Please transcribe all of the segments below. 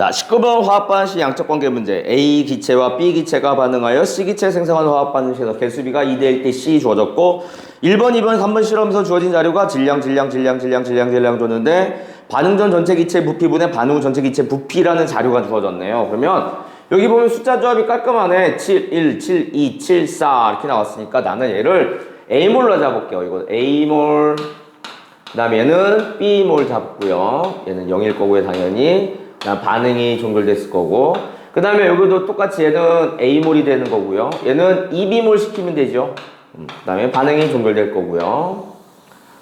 자, 19번 화학 반응식 양적 관계 문제. A 기체와 B 기체가 반응하여 C 기체 생성한 화학 반응식에서 개수비가 2대 1대 C 주어졌고 1번, 2번, 3번 실험에서 주어진 자료가 질량, 질량, 질량, 질량, 질량, 질량 줬는데 반응 전 전체 기체 부피분의 반응 후 전체 기체 부피라는 자료가 주어졌네요. 그러면 여기 보면 숫자 조합이 깔끔하네. 7, 1, 7, 2, 7, 4 이렇게 나왔으니까 나는 얘를 A몰로 잡을게요. 이거 A몰 그 다음에 얘는 B몰 잡고요. 얘는 0일 거고요, 당연히. 반응이 종결됐을 거고. 그 다음에 여기도 똑같이 얘는 A몰이 되는 거고요. 얘는 2B몰 시키면 되죠. 음, 그 다음에 반응이 종결될 거고요.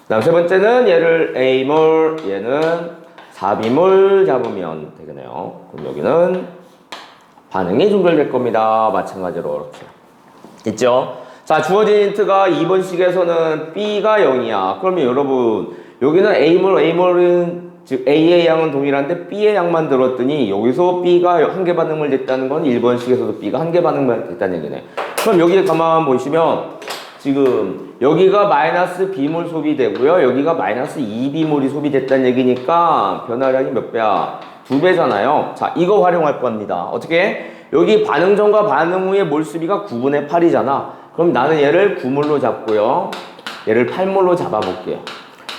그 다음 세 번째는 얘를 A몰, 얘는 4B몰 잡으면 되겠네요. 그럼 여기는 반응이 종결될 겁니다. 마찬가지로 이렇게. 있죠? 자, 주어진 힌트가 2번 식에서는 B가 0이야. 그러면 여러분, 여기는 A몰, A몰은, 즉, A의 양은 동일한데 B의 양만 들었더니 여기서 B가 한 개 반응을 냈다는 건 1번 식에서도 B가 한 개 반응을 됐다는 얘기네. 그럼 여기에 가만 보시면 지금 여기가 마이너스 B몰 소비되고요. 여기가 마이너스 2B몰이 소비됐다는 얘기니까 변화량이 몇 배야? 두 배잖아요. 자, 이거 활용할 겁니다. 어떻게? 여기 반응 전과 반응 후의 몰수비가 9분의 8이잖아. 그럼 나는 얘를 9몰로 잡고요. 얘를 8몰로 잡아볼게요.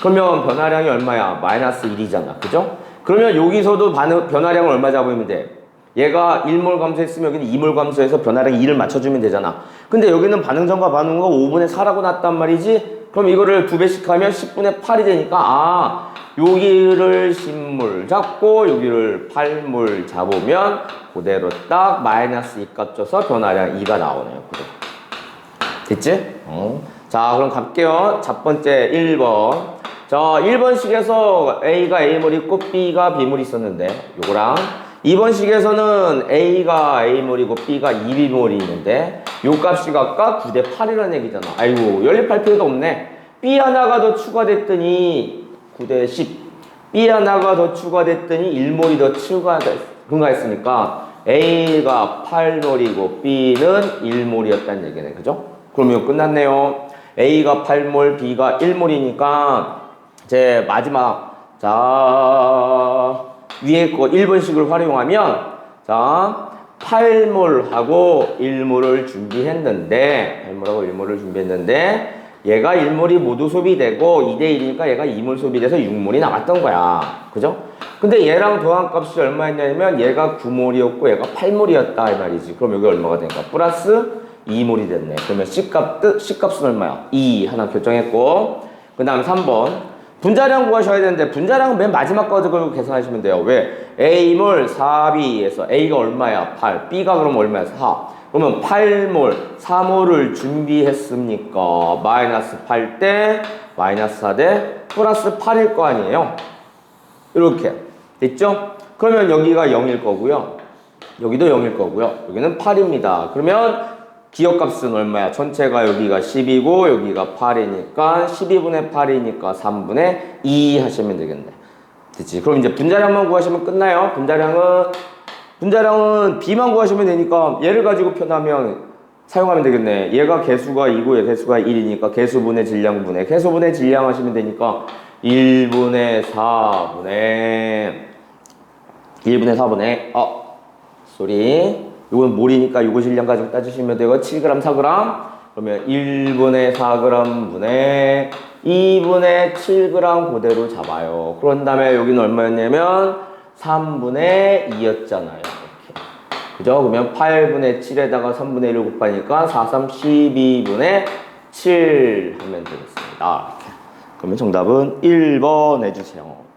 그러면 변화량이 얼마야? 마이너스 1이잖아. 그죠? 그러면 여기서도 변화량을 얼마 잡으면 돼? 얘가 1몰 감소했으면 여기는 2몰 감소해서 변화량 2를 맞춰주면 되잖아. 근데 여기는 반응 전과 반응 후가 5분의 4라고 났단 말이지? 그럼 이거를 두 배씩 하면 10분의 8이 되니까, 아, 여기를 10몰 잡고 여기를 8몰 잡으면 그대로 딱 마이너스 2값 줘서 변화량 2가 나오네요. 그래. 됐지? 어. 자, 그럼 갈게요. 첫 번째 1번. 자, 1번식에서 A가 A몰 있고 B가 B몰 있었는데, 요거랑 2번식에서는 A가 A몰이고 B가 2B몰이 있는데, 요 값이 각각 9대 8이라는 얘기잖아. 아이고, 연립할 필요도 없네. B 하나가 더 추가됐더니 9대 10. B 하나가 더 추가됐더니 1몰이 더 추가됐, 증가했으니까 A가 8몰이고 B는 1몰이었다는 얘기네. 그죠? 그럼 이거 끝났네요. A가 8몰, B가 1몰이니까 제 마지막 자 위에 거 1번식을 활용하면 자 8몰하고 1몰을 준비했는데 8몰하고 1몰을 준비했는데 얘가 1몰이 모두 소비되고 2대1이니까 얘가 2몰 소비돼서 6몰이 남았던 거야. 그죠? 근데 얘랑 더한 값이 얼마였냐면 얘가 9몰이었고 얘가 8몰이었다 이 말이지. 그럼 여기 얼마가 되니까 플러스 2몰이 됐네. 그러면 C값, 뜻, C값은 얼마야? 2 하나 결정했고 그 다음 3번 분자량 구하셔야 되는데 분자량은 맨 마지막 거 가지고 계산하시면 돼요. 왜? A몰 4B에서 A가 얼마야? 8. B가 그럼 얼마야? 4. 그러면 8몰, 4몰을 준비했습니까? 마이너스 8대 마이너스 4대 플러스 8일 거 아니에요? 이렇게 됐죠? 그러면 여기가 0일 거고요. 여기도 0일 거고요. 여기는 8입니다. 그러면 기억값은 얼마야? 전체가 여기가 10이고 여기가 8이니까 12분의 8이니까 3분의 2 하시면 되겠네. 됐지? 그럼 이제 분자량만 구하시면 끝나요. 분자량은 분자량은 B만 구하시면 되니까 얘를 가지고 표현하면 사용하면 되겠네. 얘가 개수가 2고 얘 개수가 1이니까 개수분의 질량분의 개수분의 질량 하시면 되니까 1분의 4분의 1분의 4분의 어 소리 이건 몰이니까 요거 질량 가지고 따지시면 되고 7g 4g 그러면 1분의 4g 분의 2분의 7g 그대로 잡아요. 그런 다음에 여기는 얼마였냐면 3분의 2였잖아요. 이렇게. 그죠? 그러면 8분의 7에다가 3분의 1을 곱하니까 4, 3, 12분의 7 하면 되겠습니다. 이렇게. 그러면 정답은 1번 해주세요